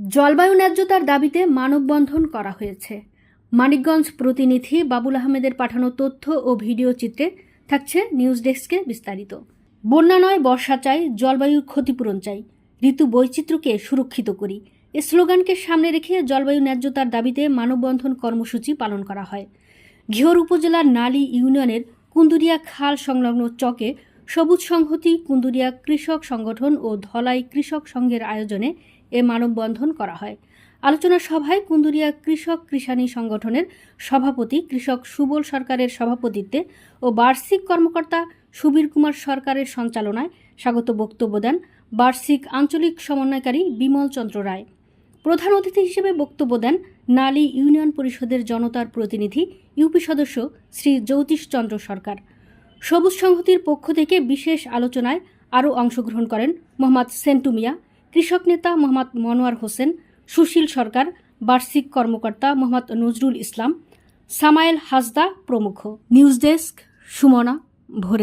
জলবায়ু ন্যায্যতার দাবিতে মানববন্ধন করা হয়েছে। মানিকগঞ্জ প্রতিনিধি বাবুল আহমেদের পাঠানো তথ্য ও ভিডিও চিত্রে থাকছে নিউজ ডেস্কে বিস্তারিত। বন্যা নয়, বর্ষা চাই জলবায়ুর ক্ষতিপূরণ চাই, ঋতু বৈচিত্র্যকে সুরক্ষিত করি। এ স্লোগানকে সামনে রেখে জলবায়ু ন্যায্যতার দাবিতে মানববন্ধন কর্মসূচি পালন করা হয়। ঘিওর উপজেলার নালী ইউনিয়নের কুন্দুরিয়া খাল সংলগ্ন চকে সবুজ সংহতি কুন্দুরিয়া কৃষক সংগঠন ও ধলাই কৃষক সংঘের আয়োজনে এ মানববন্ধন করা হয়। আলোচনা সভায় কুন্দুরিয়া কৃষক কৃষানী সংগঠনের সভাপতি কৃষক সুবল সরকারের সভাপতিত্বে ও বার্ষিক কর্মকর্তা সুবীর কুমার সরকারের সঞ্চালনায় স্বাগত বক্তব্য দেন বার্ষিক আঞ্চলিক সমন্বয়কারী বিমল চন্দ্র রায়। প্রধান অতিথি হিসেবে বক্তব্য দেন নালী ইউনিয়ন পরিষদের জনতার প্রতিনিধি, ইউপি সদস্য শ্রী জ্যোতিষ চন্দ্র সরকার। সবুজ সংহতির পক্ষ থেকে বিশেষ আলোচনায় আরও অংশগ্রহণ করেন মোহাম্মদ সেন্টু মিয়া, কৃষক নেতা মোহাম্মদ মনোয়ার হোসেন, সুশীল সরকার, বার্ষিক কর্মকর্তা মোহাম্মদ নজরুল ইসলাম, সামায়েল হাসদা প্রমুখ। নিউজ ডেস্ক, সুমনা, ভোরে।